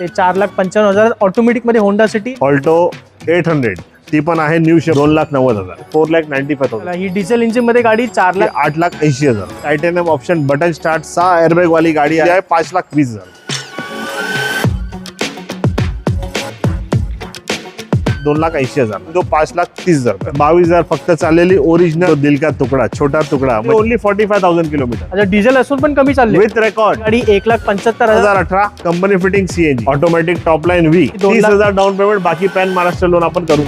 ते चार लाख पंच्याण्णव हजार ऑटोमॅटिकमध्ये Honda City Alto eight hundred ती पण आहे न्यू शेप दोन लाख नव्वद हजार. Four lakh ninety five thousand ही डिझेल इंजिनमध्ये गाडी चार लाख आठ लाख ऐंशी हजार. टायटेनियम ऑप्शन बटन स्टार्ट सहा एअरबॅग वाली गाडी आहे पाच लाख वीस हजार. दोन लाख ऐंशी हजार. जो पाच लाख तीस हजार बावीस हजार फक्त चाललेली ओरिजिनल दिल का तुकडा छोटा तुकडा. Only forty five thousand kilometre अच्छा डिझेल असून पण कमी चालले. विथ रेकॉर्ड गाडी एक लाख पंच्याहत्तर हजार. अठरा company fitting CNG automatic top line V तीस हजार डाऊन पेमेंट बाकी पॅन महाराष्ट्र लोन आपण करू.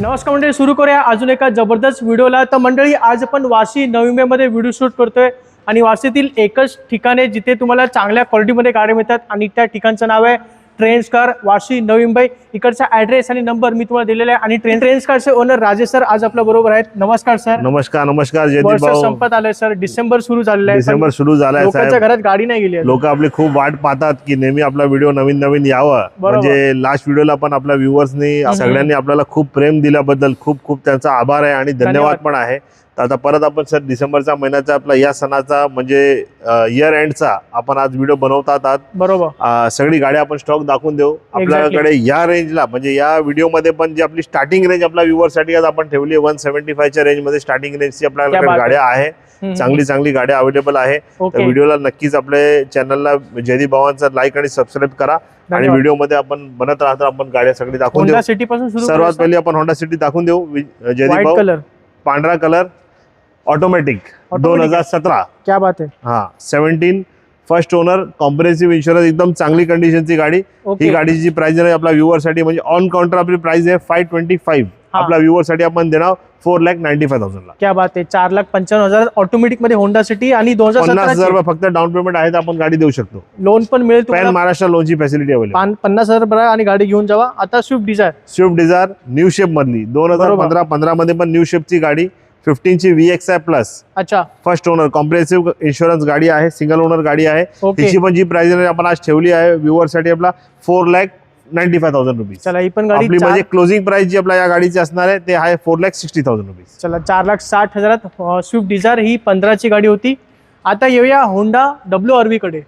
नमस्कार मंडळी सुरू करूया अजून एका जबरदस्त व्हिडिओला. तर मंडळी आज आपण वाशी नवी मुंबईमध्ये व्हिडिओ शूट करतोय. आणि वाशीतील एकच ठिकाण आहे जिथे तुम्हाला चांगल्या क्वालिटीमध्ये गाड्या मिळतात आणि त्या ठिकाणचं नाव आहे ट्रेन्स कार वाशी नवी मुंबई इकडचा ऍड्रेस आणि नंबर मी तुम्हाला दिलेला आहे. आणि ट्रेन ट्रेन्स कारचे ओनर राजेश सर आज आपल्या बरोबर आहेत. नमस्कार सर नमस्कार नमस्कार वर्ष संपत आलंय सर डिसेंबर सुरू झालेलं आहे. डिसेंबर सुरू झालाय लोकांच्या घरात गाडी नाही गेली. लोक आपली खूप वाट पाहतात की नेहमी आपला व्हिडिओ नवीन नवीन यावं. म्हणजे लास्ट व्हिडिओला पण आपल्या व्ह्युअर्सनी सगळ्यांनी आपल्याला खूप प्रेम दिल्याबद्दल खूप खूप त्यांचा आभार आहे आणि धन्यवाद. पण आहे. आता परत आपण सर डिसेंबरचा महिन्याचा आपला या सणाचा म्हणजे इयर एंडचा आपण आज व्हिडिओ बनवतात आहात बरोबर. सगळी गाडी आपण स्टॉक दाखवून देऊ. आपल्याकडे या रेंजला म्हणजे या व्हिडिओमध्ये पण जी आपली स्टार्टिंग रेंज आपल्या व्ह्युअरसाठी आज आपण ठेवली वन सेव्हन्टी फायच्या रेंजमध्ये स्टार्टिंग रेंजची आपल्याकडे. गाड्या आहे. चांगली चांगली गाड्या अवेलेबल आहे. तर व्हिडिओला नक्कीच आपल्या चॅनलला जयदीप भावांचा लाईक आणि सबस्क्राईब करा. आणि. व्हिडिओमध्ये आपण बनत राहतो आपण गाड्या सगळी दाखवून देऊ. सिटी पासून सुरू सर्वात पहिली आपण होंडा सिटी दाखवून देऊ. जयदीप व्हाईट भाऊ कलर पांढरा कलर ऑटोमॅटिक दोन हजार सतरा. क्या बात आहे हा seventeen first owner comprehensive insurance एकदम चांगली कंडिशनची गाडी. ही गाडीची जी प्राइस आहे आपल्या व्ह्युअरसाठी म्हणजे ऑन काउंटर आपली प्राइस आहे फाय ट्वेंटी फाईव्ह. आपल्या व्ह्युअरसाठी आपण देणार फोर लॅक नाईन्टी फाय थाउजंडला क्या बात आहे चार लाख पंच्याण्णव हजार ऑटोमॅटिकमध्ये होंडा सिटी आणि दोन हजार पन्नास हजार रुपये फक्त डाऊन पेमेंट आहे तर आपण गाडी देऊ शकतो. लोन पण मिळेल पॅन महाराष्ट्र लोनची फॅसिलिटी अवेलेबल पान- पन्नास हजार भरा आणि गाडी घेऊन जावा. आता Swift Dzire Swift Dzire new shape मधली. दोन हजार. पंधरा पंधरा मध्ये पण न्यू शेपची गाडी. फिफ्टीन ची व्ही एक्स आय प्लस अच्छा. फर्स्ट ओनर कॉम्प्रेसिव्ह इन्शुरन्स गाडी आहे सिंगल ओनर गाडी आहे. तिची पण जी प्राइस आपण आज ठेवली आहे व्ह्युअरसाठी आपला four lakh ninety five thousand rupees चला ही पण गाडी चार- म्हणजे क्लोजिंग प्राइस जी आपल्या या गाडीची असणार आहे ते आहे four lakh sixty thousand rupees चला चार लाख साठ हजारात स्विफ्ट डिझायर ही पंधराची गाडी होती. आता येऊया Honda W आरकडे.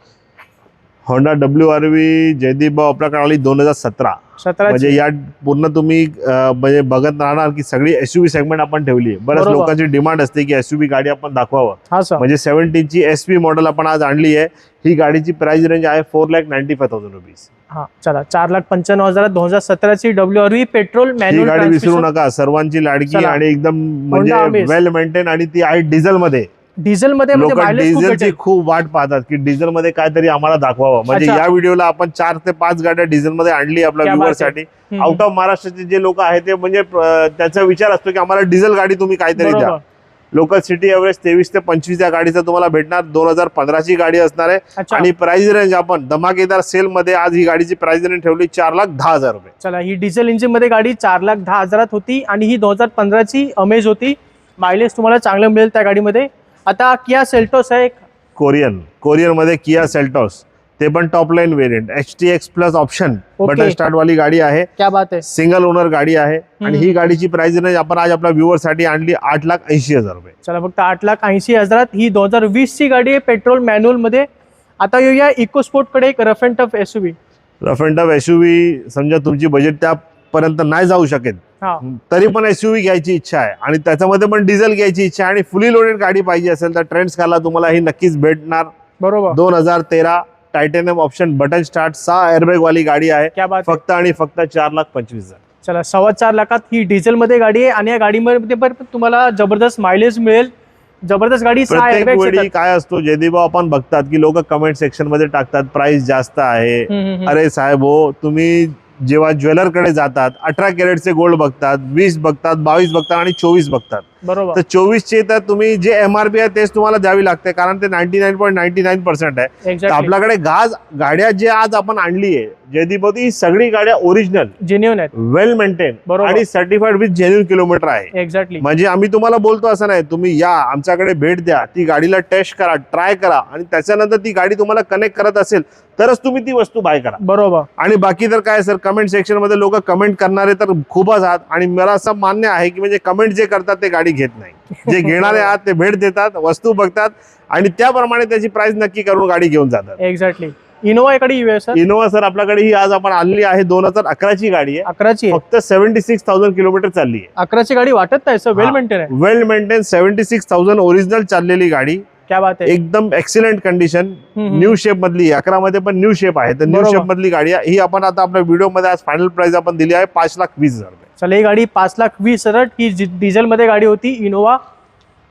Honda W R V Jaydeep भाऊ आपल्याकडे आली दोन हजार सतरा. सतराची. म्हणजे या पूर्ण तुम्ही अं, म्हणजे बघत राहणार की सगळी एसयूव्ही सेगमेंट आपण ठेवली आहे. बऱ्याच बरोबर. लोकांची डिमांड असते की एसयूव्ही गाडी आपण दाखवावं. हा सर म्हणजे सेव्हन्टीनची एस पी मॉडेल आपण आज आणली आहे. ही गाडीची प्राइस रेंज आहे four lakh ninety five thousand rupees हा चला. चार लाख पंच्याण्णव हजारात दोन हजार सतराची डब्ल्यू आर व्ही पेट्रोल ही गाडी विसरू मॅन्युअल नका. सर्वांची लाडकी चला. आणि एकदम म्हणजे Amaze. वेल मेंटेन आणि ती आहे डिझेल मध्ये डिझेल मध्ये म्हणजे लोक डिझेलची. खूप वाट पाहतात की डिझेल मध्ये काहीतरी आम्हाला दाखवावं. म्हणजे. या व्हिडिओला आपण चार ते पाच गाड्या डिझेल मध्ये आणली आपल्या क्या व्ह्युअर बात आहे. साठी. हम्म. आउट ऑफ महाराष्ट्राचे जे लोक आहेत ते म्हणजे त्यांचा विचार असतो की आम्हाला डिझेल गाडी तुम्ही काहीतरी द्या. लोकल सिटी एव्हरेज तेवीस ते पंचवीस या गाडीचा तुम्हाला भेटणार. दोन हजार पंधराची गाडी असणार आहे. आणि प्राइस रेंज आपण धमाकेदार सेल मध्ये आज ही गाडीची प्राइस रेंज ठेवली चार लाख दहा हजार रुपये. चला ही डिझेल इंजिनमध्ये गाडी चार लाख दहा हजारात होती आणि ही दोन हजार पंधराची अमेज होती. मायलेज तुम्हाला चांगलं मिळेल त्या गाडीमध्ये. आता किया सेल्टोस आहे एक. कोरियन कोरियनमध्ये किया सेल्टॉस. ते पण top line variant H T X plus option Okay. Button start वाली गाडी आहे. क्या बात आहे. सिंगल ओनर गाडी आहे. आणि. ही गाडीची प्राइस रेंज आपण आज आपल्या व्ह्युअरसाठी आणली आठ लाख ऐंशी हजार रुपये. चला फक्त आठ लाख ऐंशी हजारात ही दोन हजार वीस ची गाडी आहे पेट्रोल मॅन्युअलमध्ये. आता येऊया इको स्पोर्टकडे एक rough and tough S rough and tough SUV समजा तुमची बजेट त्यापर्यंत नाही जाऊ शकेल. तरी पण एसयूव्ही घ्यायची इच्छा आहे. आणि त्याच्यामध्ये पण डिझेल घ्यायची इच्छा आहे. आणि फुली लोडेड गाडी पाहिजे असेल तर ट्रेंड्स कारला तुम्हाला ही नक्कीच भेटणार. बरोबर. दोन हजार तेरा टायटेनियम ऑप्शन बटन स्टार्ट सहा एअरबॅग वाली गाडी आहे. फक्त आणि फक्त चार लाख पंचवीस हजार. चला सव्वा चार लाखात ही डिझेल मध्ये गाडी आहे आणि या गाडीमध्ये पण तुम्हाला जबरदस्त मायलेज मिळेल. जबरदस्त गाडी वेळी. काय असतो जयदीभाऊ आपण बघतात की लोक कमेंट सेक्शनमध्ये टाकतात प्राइस जास्त आहे. अरे साहेब हो तुम्ही जेव्हा ज्वेलरकडे जातात अठरा कॅरेटचे गोल्ड बघतात वीस बघतात बावीस बघतात आणि चोवीस बघतात. बरोबर. तर चोवीसचे तर तुम्ही जे एमआरपी आहे तेच तुम्हाला द्यावी लागते कारण ते ninety nine point ninety nine percent आहे. तर एक्झॅक्टली आपल्याकडे गाज गाड्या जे आज आपण आणली आहे जयदीप ही सगळी गाड्या ओरिजिनल जेन्युन आहेत. वेल मेंटेन बरोबर. आणि सर्टिफाईड विथ जेन्युन किलोमीटर आहे. एक्झॅक्टली म्हणजे आम्ही तुम्हाला बोलतो असं नाही तुम्ही या आमच्याकडे भेट द्या ती गाडीला टेस्ट करा ट्राय करा आणि त्याच्यानंतर ती गाडी तुम्हाला कनेक्ट करत असेल तरच तुम्ही ती वस्तू बाय करा. बरोबर. आणि बाकी तर काय सर कमेंट सेक्शनमध्ये लोक कमेंट करणारे तर खूपच आहात आणि मला असं मान्य आहे की म्हणजे कमेंट जे करतात ते गाडी घेत नाही. जे घेणारे आहात ते भेट देतात वस्तू बघतात आणि त्याप्रमाणे त्याची प्राइस नक्की करून गाडी घेऊन जातात. एक्झॅक्टली इनोवा इकडे येऊया सर इनोवा सर आपल्याकडे ही आज आपण आणली आहे. दोन हजार अकराची गाडी आहे. अकराची फक्त सेव्हन्टी सिक्स थाउजंड किलोमीटर चालली आहे. अकराची गाडी वाटत नाही सर वेल. मेंटेन आहे. Well maintain seventy six thousand original चाललेली गाडी. क्या बात आहे एकदम एक्सिलेंट कंडिशन. न्यू शेप मधली अकरा मध्ये पण न्यू शेप आहे. तर न्यू. शेप मधली गाडी आहे. ही आपण आता आपल्या व्हिडिओमध्ये आज फायनल प्राइस आपण दिली आहे पाच लाख वीस हजार चला ही गाडी पाच लाख वीस सरट ही डिझेल मध्ये गाडी होती इनोवा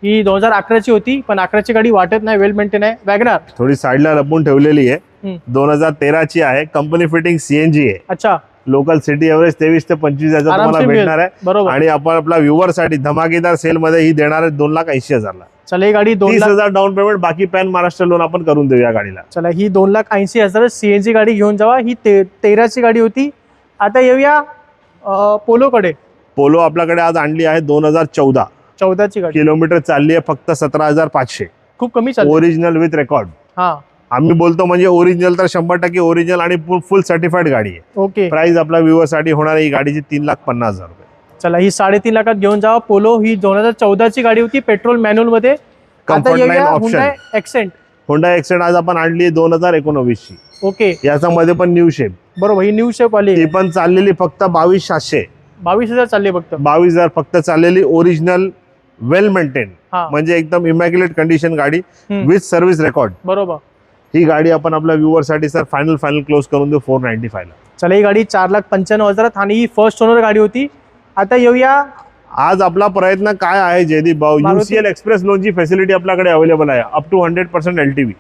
ही दोन हजार अकराची होती पण अकराची गाडी वाटत नाही वेल मेंटेन आहे. वॅगनार थोडी साईडला लपून ठेवलेली आहे. दोन हजार तेराची आहे. कंपनी फिटिंग सीएनजी आहे. अच्छा. लोकल सिटी एव्हरेज तेवीस ते पंचवीस याचा तुम्हाला भेटणार आहे. आणि आपण आपल्या व्ह्युअरसाठी धमाकेदार सेल मध्ये ही देणार आहे दोन लाख ऐंशी हजारला. चला ही गाडी दोन तीस लाख हजार डाऊन पेमेंट बाकी पॅन महाराष्ट्र लोन आपण करून देऊ या गाडीला. चला ही दोन लाख ऐंशी हजार सीएनजी गाडी घेऊन जावा. ही ते तेराची गाडी होती. आता येऊया अं, पोलोकडे. पोलो आपल्याकडे आज आणली आहे दोन हजार चौदा. चौदाची गाडी. किलोमीटर चालली आहे फक्त सतरा हजार पाचशे. खूप कमी ओरिजिनल विथ रेकॉर्ड हा. आम्ही बोलतो म्हणजे ओरिजिनल तर शंभर टक्के ओरिजिनल आणि फुल सर्टिफाईड गाडी आहे. ओके प्राइस आपल्या व्ह्युअरसाठी होणार आहे. ही गाडीची तीन लाख पन्नास हजार रुपये. चला ही साडेतीन लाखात घेऊन जावा. पोलो ही दोन हजार चौदाची गाडी होती पेट्रोल मॅन्युअलमध्ये आता येऊया हुंडाय एक्सेंट होंडा एक्सेंट आज आपण आणली दोन हजार एकोणवीसची. ओके. याच्यामध्ये पण न्यू शेप बरोबर ही न्यू शेप आली. ती पण चाललेली फक्त बावीस सातशे बावीस हजार चालले फक्त. बावीस हजार फक्त चाललेली ओरिजिनल वेल मेंटेन हा. म्हणजे एकदम इमॅक्युलेट कंडिशन गाडी. विथ सर्व्हिस रेकॉर्ड बरोबर. ही गाडी आपण आपल्या व्ह्युअरसाठी सर फायनल फायनल क्लोज करून देऊ फोर नाईन्टी फायला चला ही गाडी चार लाख पंच्याण्णव हजारात आणि ही फर्स्ट ओनर गाडी होती. आता येऊया. आज आपला प्रयत्न काय आहे जयदीप भाऊ? युसीएल एक्सप्रेस लोनची फॅसिलिटी आपल्याकडे अवेलेबल आहे. Up to hundred percent LTV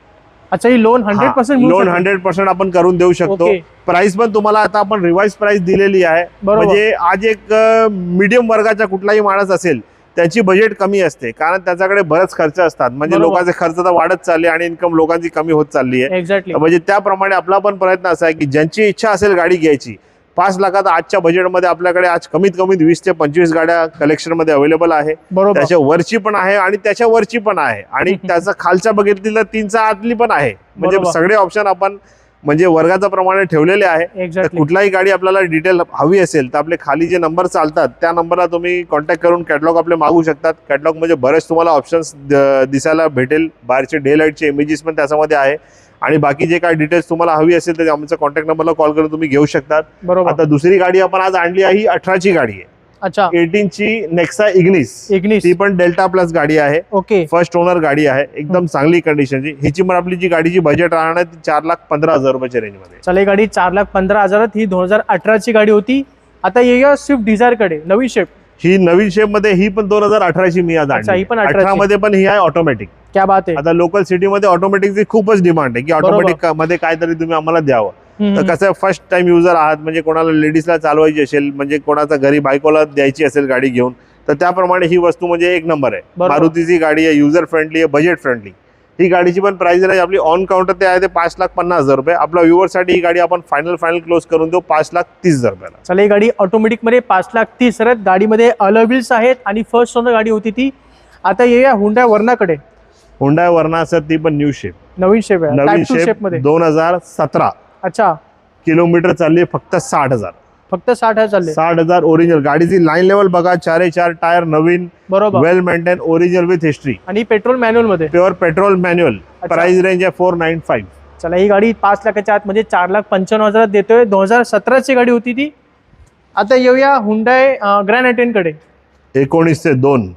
अच्छा ही loan hundred percent loan hundred percent आपण करून देऊ शकतो. प्राइस पण तुम्हाला आता आपण रिवाइज प्राइस दिलेली आहे. म्हणजे आज एक मीडियम वर्गाचा कुठलाही माणूस असेल त्याची बजेट कमी असते. कारण त्याच्याकडे बरेच खर्च असतात. म्हणजे. लोकांचे खर्च तर वाढत चालले आणि इन्कम लोकांची कमी होत चालली आहे. म्हणजे त्याप्रमाणे आपला पण प्रयत्न असा आहे की ज्यांची इच्छा असेल गाडी घ्यायची पाच लाखात आजच्या बजेटमध्ये आपल्याकडे आज कमीत कमी वीस ते पंचवीस गाड्या कलेक्शनमध्ये अवेलेबल आहे. बरोबर. त्याच्या वरची पण आहे आणि त्याच्या वरची पण आहे. आणि त्याचा खालच्या बघितली तर तीनचा आतली पण आहे. म्हणजे. सगळे ऑप्शन आपण म्हणजे वर्गाचा प्रमाणे ठेवलेले आहे. तर कुठलाही गाडी आपल्याला डिटेल हवी असेल तर आपले खाली जे नंबर चालतात त्या नंबरला तुम्ही कॉन्टॅक्ट करून कॅटलॉग आपले मागू शकतात. कॅटलॉग म्हणजे बरेच तुम्हाला ऑप्शन्स दिसायला भेटेल. बाहेरचे डे लाईटचे इमेजेस पण त्याच्यामध्ये आहे. आणि बाकी जे काही डिटेल्स तुम्हाला हवी असेल तर आमच्या कॉन्टॅक्ट नंबरला कॉल करून तुम्ही घेऊ शकतात. बरोबर. आता दुसरी गाडी आपण आज आणली आहे ही अठराची गाडी आहे. अच्छा. एटीनची नेक्सा इग्निस इग्निस ती पण डेल्टा प्लस गाडी आहे. ओके. फर्स्ट ओनर गाडी आहे. एकदम चांगली कंडिशनची हिची पण आपली जी गाडीची बजेट राहणार आहे ती चार लाख पंधरा हजार रुपयाच्या रेंजमध्ये चला ही गाडी चार लाख पंधरा हजारात ही दोन हजार अठराची गाडी होती. आता येऊया स्विफ्ट डिझायरकडे नवी शेप ही नवीन शेपमध्ये ही पण दोन हजार अठराची मी आज ही पण 18 ची. अठरा मध्ये पण ही आहे ऑटोमॅटिक क्या बात आहे. आता लोकल सिटी मध्ये ऑटोमॅटिकची खूपच डिमांड आहे की ऑटोमॅटिकमध्ये काहीतरी तुम्ही आम्हाला द्यावं. तर. कसं फर्स्ट टाइम युजर आहात म्हणजे कोणाला लेडीजला चालवायची असेल म्हणजे कोणाचा घरी बायकोला द्यायची असेल गाडी घेऊन तर त्याप्रमाणे ही वस्तू म्हणजे एक नंबर आहे. मारुतीची गाडी आहे युजर फ्रेंडली आहे बजेट फ्रेंडली ही गाडीची पण प्राइस आहे. आपली ऑन काउंटर ते आहे ते पाच लाख पन्नास हजार रुपये. आपल्या viewer साठी ही गाडी आपण फायनल फायनल क्लोज करून देऊ. पाच लाख तीस हजार रुपयाला. चला ही गाडी ऑटोमॅटिकमध्ये पाच लाख तीस आहेत गाडीमध्ये अलव्हिल्स आहेत आणि फर्स्ट ओनर गाडी होती ती. आता येऊया हुंडा वर्णाकडे. हुंडाय वर्णा सर ती पण न्यू शेप नवीन शेप आहे. नवीन शेपमध्ये. दोन हजार सतरा. अच्छा. किलोमीटर चालली फक्त साठ हजार. फक्त साठ हजार चालले. साठ हजार ओरिजिनल गाडीची लाईन लेवल बघा चारे चार टायर नवीन बरोबर. Well maintain original with history आणि petrol मॅन्युअलमध्ये? Pure petrol manual. Price range आहे फोर नाईन फाईव्ह चला ही गाडी पाच लाखाच्या आत म्हणजे चार लाख पंच्याण्णव हजारात देतोय. दोन हजार सतराची गाडी होती ती. आता येऊया हुंडाय ग्रँड अटेन कडे. एकोणीसशे दोन.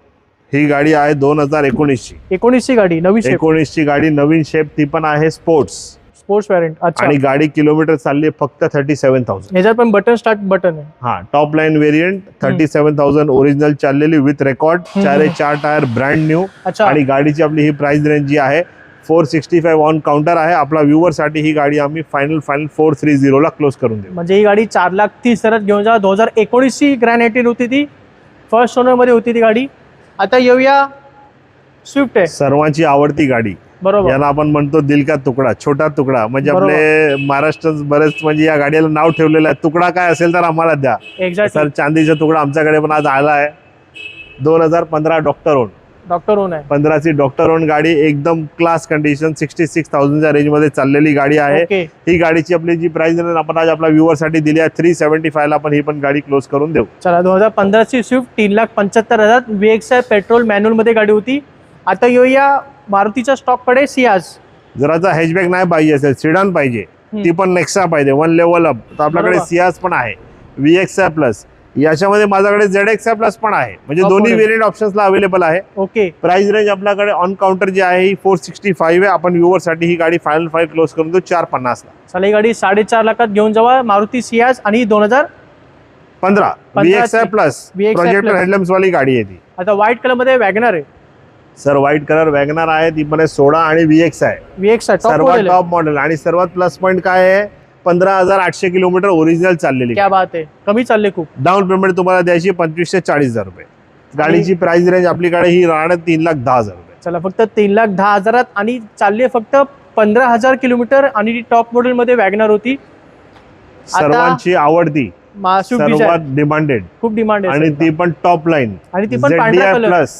ही गाडी आहे दोन हजार एकोणीसची. एकोणीसची गाडी नवी शेप एकोणीसची गाडी नवीन शेप ती पण आहे स्पोर्ट्स स्पोर्ट्स वॅरंट अच्छा. आणि गाडी किलोमीटर चालली आहे फक्त थर्टी सेव्हन थाउजंड ह्याच्यात पण बटन स्टार्ट बटन आहे. हा top line variant thirty seven thousand original चाललेली विथ रेकॉर्ड. चारे चार टायर ब्रँड न्यू अच्छा. आणि गाडीची आपली ही प्राइस रेंज जी आहे four sixty five on counter आहे. आपला व्ह्युअरसाठी ही गाडी आम्ही फायनल फायनल फोर थ्री झिरोला क्लोज करून देऊ. म्हणजे ही गाडी चार लाख तीस हजारात घेऊन जा. दोन हजार एकोणीसची ग्रँड एटीन होती ती. फर्स्ट ओनरमध्ये होती ती गाडी. आता येऊया स्विफ्ट आहे. सर्वांची आवडती गाडी. बरोबर. याला आपण म्हणतो दिल का तुकडा छोटा तुकडा. म्हणजे. आपले महाराष्ट्र बरेच म्हणजे या गाडीला नाव ठेवलेलं आहे. तुकडा काय असेल तर आम्हाला द्या. सर चांदीचा तुकडा आमच्याकडे पण आज आला आहे. दोन हजार पंधरा डॉक्टर ओन डॉक्टर ओन आहे. पंधराची डॉक्टर ओन गाडी एकदम क्लास कंडिशन सिक्स्टी सिक्स थाउजंडच्या रेंजमध्ये चाललेली गाडी आहे. ही गाडीची आपली जी प्राइस आपण आज आपल्या व्ह्युअरसाठी दिली आहे. थ्री सेव्हन्टी फायला आपण ही पण गाडी क्लोज करून देऊ. चला दोन हजार पंधराची स्विफ्ट तीन लाख पंच्याहत्तर हजार व्ही एक्स आय पेट्रोल मॅन्युअलमध्ये गाडी होती. आता येऊया मारुतीच्या स्टॉककडे सियाज. जराचा हॅचबॅक नाही पाहिजे असेल सिडन पाहिजे. ती पण नेक्सा पाहिजे वन लेवल अप तर आपल्याकडे बरोबर. सियास पण आहे व्ही एक्स आय प्लस याच्यामध्ये माझ्याकडे झेड एक्स प्लस पण आहे. म्हणजे दोन्ही model. वेरियंट ऑप्शन्सला अवेलेबल आहे. ओके. प्राइस रेंज आपल्याकडे ऑन काउंटर जी आहे ही फोर सिक्स्टी फाईव्ह आहे. आपण व्ह्युअरसाठी ही गाडी फायनल फाईव्ह क्लोज करून देऊ चार पन्नासला चला ही गाडी साडेचार लाखात घेऊन जावा. मारुती सियाज आणि दोन हजार पंधरा. V X I पंधराची. Plus VXI projector. हेडलम्स वाली गाडी आहे ती. आता व्हाईट कलरमध्ये वॅगनर आहे. सर व्हाईट कलर वॅगनर आहे ती पण आहे सोळा आणि व्ही एक्स आहे. एक्स टॉप सर्वात मॉडेल आहे. टॉप मॉडेल आणि सर्वात प्लस पॉईंट काय आहे? पंधरा हजार आठशे किलोमीटर ओरिजिनल चाललेली क्या बात आहे. कमी चालले खूप. डाऊन पेमेंट तुम्हाला द्यायची पंचवीस ते चाळीस हजार रुपये. गाडीची प्राइस रेंज आपल्याकडे ही राहणार तीन लाख दहा हजार रुपये. चला फक्त तीन लाख दहा हजारात आणि चालले फक्त पंधरा हजार किलोमीटर आणि ती टॉप मॉडेलमध्ये वॅगनर होती. सर्वांची आवडती मासूक सर्वात डिमांडेड खूप डिमांड आहे आणि सध्या. ती पण टॉप लाईन आणि ती पण पांढऱ्या कलर प्लस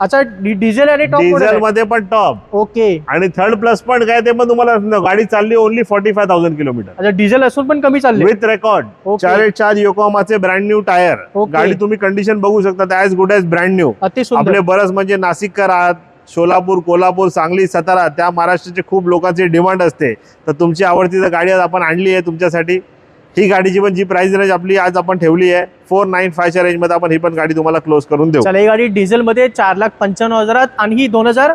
अच्छा डिझेल आणि टॉप डिझेल मध्ये पण टॉप ओके आणि थर्ड प्लस पॉईंट काय ते पण तुम्हाला गाडी चालली only forty five thousand kilometre अच्छा डिझेल असून पण कमी चालले. With record. चार एट चार योकोमाचे ब्रँड न्यू टायर. गाडी तुम्ही कंडिशन बघू शकता as good as brand new आपले बरंच म्हणजे नाशिककर आहात सोलापूर कोल्हापूर सांगली सातारा त्या महाराष्ट्राचे खूप लोकांची डिमांड असते. तर तुमची आवडती जर गाडी आपण आणली आहे तुमच्यासाठी ही गाडीची पण जी प्राइस रेंज आपली आज आपण ठेवली आहे फोर नाईन फायच्या रेंजमध्ये आपण ही पण गाडी तुम्हाला क्लोज करून देऊ. चला ही गाडी डिझेल मध्ये चार लाख पंच्याण्णव हजारात आणि ही दोन हजार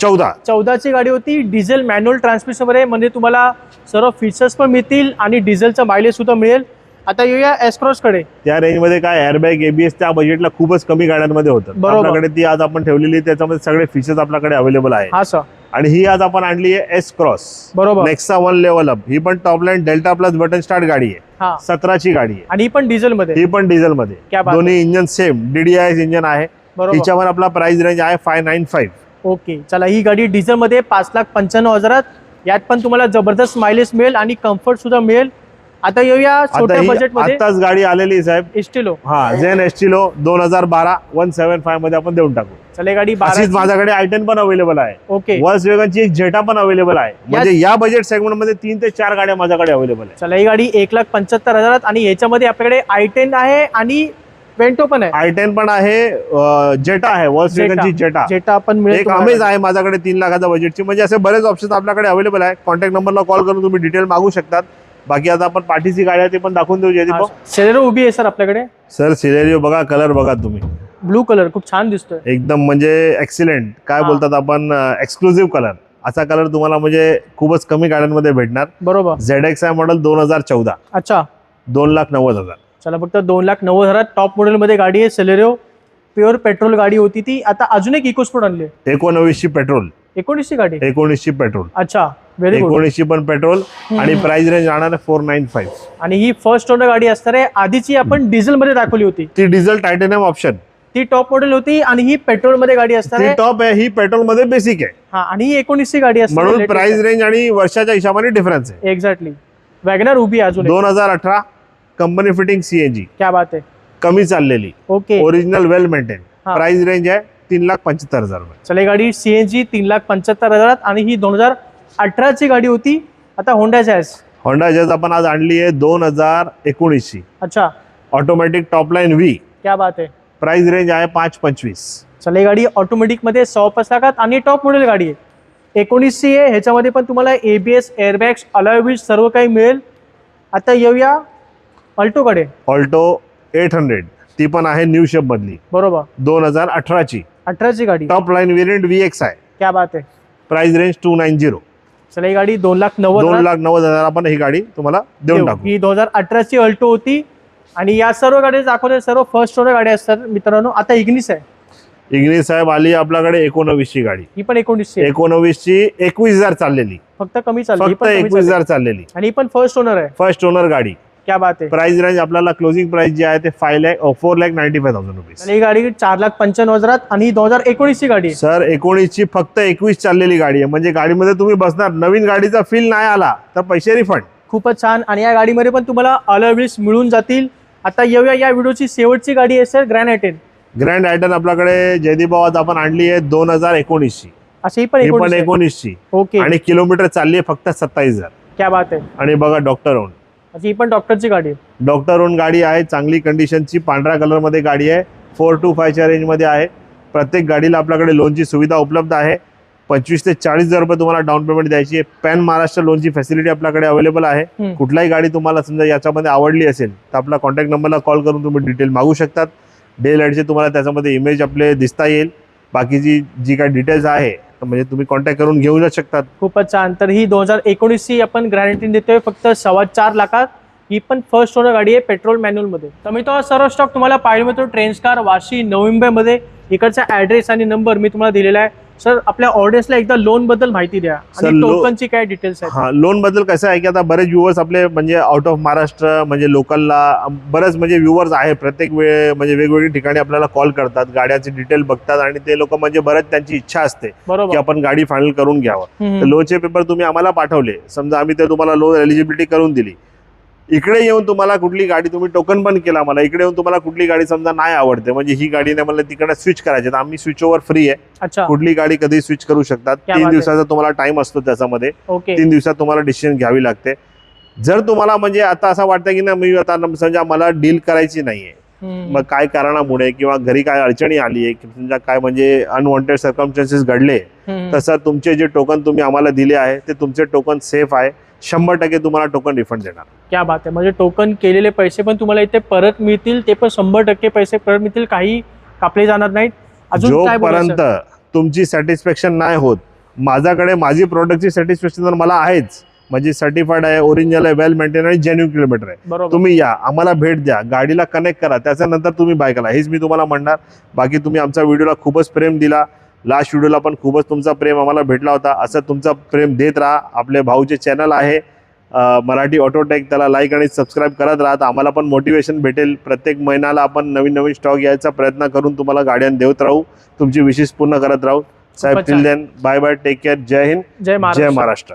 चौदा. चौदाची गाडी होती. डिझेल मॅन्युअल ट्रान्समिशनमध्ये म्हणजे तुम्हाला सर्व फीचर्स पण मिळतील आणि डिझेलचं मायलेज सुद्धा मिळेल. आता येऊया एसक्रॉसकडे. त्या रेंजमध्ये काय एअरबॅग एबीएस त्या बजेटला खूपच कमी गाड्यांमध्ये होतं. बरोबर. आपल्याकडे ती आज आपण ठेवली आहे, त्याच्यामध्ये सगळे फीचर्स आपल्याकडे अवेलेबल आहे हा सर आणि ही आज आपण आणली आहे एस क्रॉस बरोबर. नेक्सा वन लेवल अप ही पण top line delta plus button start गाडी आहे. सतराची गाडी आहे. आणि ही पण डिझेल मध्ये. ही पण डिझेल मध्ये. दोन्ही इंजन सेम डीडीआय इंजन आहे. हिच्यावर आपला प्राइस रेंज आहे फाय नाईन फाईव्ह ओके चला ही गाडी डिझेल मध्ये पाच लाख पंच्याण्णव हजारात. यात पण तुम्हाला जबरदस्त मायलेज मिळेल आणि कम्फर्ट सुद्धा मिळेल. आता येऊया आता छोट्या ही बजेटमध्ये आताच गाडी आलेली साहेब. एस्टिलो हा झेन एस्टिलो दोन हजार बारा वन सेव्हन फायमध्ये आपण देऊन टाकू. चला गाडी अशीच माझ्याकडे आयटन पण अवेलेबल आहे. ओके वर्स वेगनची एक जेटा पण अवेलेबल आहे. म्हणजे या बजेट सेगमेंटमध्ये तीन ते चार गाड्या माझ्याकडे अवेलेबल आहे चला ही गाडी एक लाख पंच्याहत्तर हजारात आणि याच्यामध्ये आपल्याकडे आय टेन आहे आणि वेंटो पण आहे. आय टेन पण आहे जेटा आहे. वर्स जेटा. वेगनची जेटा जेटा पण मिळेल एक तुम्हाला. अमेज आहे माझ्याकडे तीन लाखाच्या बजेटची म्हणजे असे बरेच ऑप्शन आपल्याकडे अवेलेबल आहे. कॉन्टॅक्ट नंबरला कॉल करून तुम्ही डिटेल मागू शकतात. बाकी आता आपण पाठीची गाडी आहे ते पण दाखवून देऊ जयदीप सेलेरो उभी आहे सर आपल्याकडे? सर सिलेरिओ बघा कलर बघा तुम्ही. ब्लू कलर खूप छान दिसतोय. एकदम म्हणजे एक्सिलेंट काय हा. बोलतात आपण एक्सक्लुझिव्ह कलर असा कलर तुम्हाला म्हणजे खूपच कमी गाड्यांमध्ये भेटणार. बरोबर. झेड एक्स आय मॉडेल दोन हजार चौदा. अच्छा. दोन लाख नव्वद हजार. चला फक्त दोन लाख नव्वद हजारात टॉप मॉडेलमध्ये गाडी आहे सेलेरिओ प्युअर पेट्रोल गाडी होती ती. आता अजून एक इकोस्पोर्ट आणली आहे. एकोणवीसची पेट्रोल एकोणीसची गाडी? एकोणीसची पेट्रोल अच्छा. एकोणीसची पण पेट्रोल आणि प्राइस रेंज राहणार फोर नाईन फाईव्ह आणि ही फर्स्ट ओनर गाडी असणार आहे. आधीची आपण डिझेल मध्ये दाखवली होती. ती डिझेल टायटेनियम ऑप्शन ती टॉप मॉडेल होती आणि ही पेट्रोलमध्ये गाडी असणार टॉप आहे. ही पेट्रोलमध्ये बेसिक आहे. हा आणि ही एकोणीसची गाडी असणार म्हणून प्राइस रेंज आणि वर्षाच्या हिशोबाने डिफरन्स आहे. एक्झॅक्टली वॅगनर उभी अजून. दोन हजार अठरा कंपनी फिटिंग सीएनजी क्या बात आहे. कमी चाललेली. Okay original well maintain. Price range आहे तीन लाख पंच्याहत्तर हजार रुपये. चला गाडी सीएनजी तीन लाख पंच्याहत्तर हजारात आणि ही दोन हजार अठराची गाडी होती. आता होंडा जॅज होंडा जज आपण आज आणली आहे दोन हजार एकोणीसची. अच्छा. ऑटोमॅटिक टॉपलाईन व्ही क्या बात आहे. प्राइस रेंज आहे पाच पंचवीस. चला ही गाडी ऑटोमॅटिकमध्ये सहा पाच लाखात आणि टॉप मॉडेल गाडी आहे. एकोणीसची आहे. ह्याच्यामध्ये पण तुम्हाला एबीएस एअरबॅग्स अलायव्हिल्स सर्व काही मिळेल. आता येऊया अल्टोकडे. ऑल्टो एट हंड्रेड ती पण आहे न्यू शेप मधली. बरोबर. दोन हजार अठराची. अठराची गाडी. Top line variant V X आहे. क्या बात आहे. Price range two nine zero चला ही गाडी दोन लाख नव्वद दोन लाख नव्वद हजार आपण ही गाडी तुम्हाला देऊन देऊ. टाकू. ही दोन हजार अठराची अल्टो होती आणि या सर्व गाड्या दाखवल्या सर्व फर्स्ट ओनर गाड्या असतात मित्रांनो. आता इग्निस आहे. इग्निस साहेब आली आपल्याकडे एकोणवीसची गाडी. ही पण एकोणीसची आहे. एकोणवीसची एकवीस हजार चाललेली. फक्त कमी चालली फक्त एकवीस. हजार चाललेली. आणि ही पण फर्स्ट ओनर आहे. फर्स्ट ओनर गाडी. क्या बात आहे प्राइस रेंज आपल्याला क्लोजिंग प्राइस जी आहे ते five lakh four lakh ninety five thousand rupees आणि ही गाडी चार लाख पंच्याण्णव हजारात आणि दोन हजार एकोणीसची गाडी आहे. सर एकोणीसची फक्त एकवीस चाललेली गाडी आहे. म्हणजे गाडीमध्ये तुम्ही बसणार नवीन गाडीचा फील नाही आला तर पैसे रिफंड खूपच छान. आणि या गाडीमध्ये पण तुम्हाला अलॉय व्हील्स मिळून जातील. आता येऊया या व्हिडिओची शेवटची गाडी आहे सर ग्रॅनायटेन ग्रँड आयटन आपल्याकडे जयदीप आज आपण आणली आहे दोन हजार एकोणीसची. ही पण ही पण एकोणीस आहे. एकोणीसची. ओके. आणि किलोमीटर चालली आहे फक्त सत्तावीस हजार. क्या बात आहे आणि बघा डॉक्टर ओन अच्छा ही पण डॉक्टरची गाडी आहे. डॉक्टर ओन गाडी आहे चांगली कंडिशनची पांढऱ्या कलरमध्ये गाडी आहे फोर टू फायच्या रेंजमध्ये आहे. प्रत्येक गाडीला आपल्याकडे लोनची सुविधा उपलब्ध आहे. पंचवीस ते चाळीस हजार रुपये तुम्हाला डाऊन पेमेंट द्यायची आहे. पॅन महाराष्ट्र लोनची फॅसिलिटी आपल्याकडे अवेलेबल आहे. कुठलाही गाडी तुम्हाला समजा याच्यामध्ये आवडली असेल तर आपला कॉन्टॅक्ट नंबरला कॉल करून तुम्ही डिटेल मागू शकतात. डे लाईटचे तुम्हाला त्याच्यामध्ये इमेज आपले दिसता येईल. बाकीची जी काही डिटेल्स आहे म्हणजे तुम्ही कॉन्टॅक्ट करून घेऊ शकतात. खूपच छान. तर ही दोन हजार एकोणीसची आपण गॅरंटी देतोय फक्त सव्वा चार लाखात. ही पण फर्स्ट ओनर गाडी आहे पेट्रोल मॅन्युअलमध्ये तर मी तो सर्व स्टॉक तुम्हाला पाहिजे मिळतो ट्रेन्स कार वाशी नवी मुंबईमध्ये इकडचा ऍड्रेस आणि नंबर मी तुम्हाला दिलेला आहे. सर आपल्या ऑडियन्सला एकदा लोनबद्दल माहिती द्या. आणि टोकनची काय डिटेल्स आहेत? हा लोनबद्दल कसं आहे की आता बरेच व्ह्युअर्स आपले म्हणजे आउट ऑफ महाराष्ट्र म्हणजे लोकलला बरेच म्हणजे व्ह्युअर्स आहे प्रत्येक वेळ म्हणजे वेगवेगळी ठिकाणी आपल्याला कॉल करतात गाड्याचे डिटेल बघतात आणि ते लोक म्हणजे बरेच त्यांची इच्छा असते की आपण गाडी फायनल करून घ्यावं. तर लोनचे पेपर तुम्ही आम्हाला पाठवले. समजा आम्ही ते तुम्हाला लोन एलिजिबिलिटी करून दिली. इकडे येऊन तुम्हाला कुठली गाडी तुम्ही टोकन पण केला मला. इकडे येऊन तुम्हाला कुठली गाडी समजा नाही आवडते म्हणजे ही गाडी नाही मला तिकडे स्विच करायची तर आम्ही स्विच ओव्हर फ्री आहे. कुठली गाडी कधी स्विच करू शकतात? तीन. दिवसाचा तुम्हाला टाइम असतो त्याच्यामध्ये. तीन दिवसात तुम्हाला डिसिजन घ्यावी लागते. जर तुम्हाला म्हणजे आता असं वाटतं की ना मी आता समजा मला डील करायची नाहीये. मग काय कारणामुळे किंवा घरी काय अडचणी आली आहे समजा काय म्हणजे अनवॉन्टेड सर्कमस्टन्सेस घडले हम्म, तसं तुमचे जे टोकन तुम्ही आम्हाला दिले आहे ते तुमचे टोकन सेफ आहे. शंभर टक्के तुम्हाला टोकन रिफंड देणार. क्या बात आहे म्हणजे टोकन केलेले पैसे पण तुम्हाला इथे परत मिळतील ते पण शंभर टक्के पैसे परत मिळतील काही कापले जाणार नाहीत. अजून काय बोलायचं? जोपर्यंत तुमची सॅटिस्फॅक्शन नाही होत माझ्याकडे माझी प्रोडक्टची सॅटिस्फॅक्शन तर मला आहेच. म्हणजे सर्टिफाईड आहे ओरिजिनल आहे वेल मेंटेन आणि जेन्युन किलोमीटर आहे. बरोबर. तुम्ही या आम्हाला भेट द्या गाडीला कनेक्ट करा त्याच्यानंतर तुम्ही बाय करा. हेच मी तुम्हाला म्हणणार. बाकी तुम्ही आमच्या व्हिडिओला खूपच प्रेम दिला. लास्ट व्हिडिओला पण खूपच तुमचा प्रेम आम्हाला भेटला होता. असं तुमचा प्रेम देत राहा. आपले भाऊचे चॅनल आहे. मराठी ऑटोटेक त्याला लाईक आणि सबस्क्राईब करत राहा. तर आम्हाला पण मोटिवेशन भेटेल. प्रत्येक महिन्याला आपण नवीन नवीन स्टॉक यायचा प्रयत्न करून तुम्हाला गाड्या देत राहू. तुमची विशेष पूर्ण करत राहू. साहेब till. Then bye bye take care जय हिंद. जय महाराष्ट्र.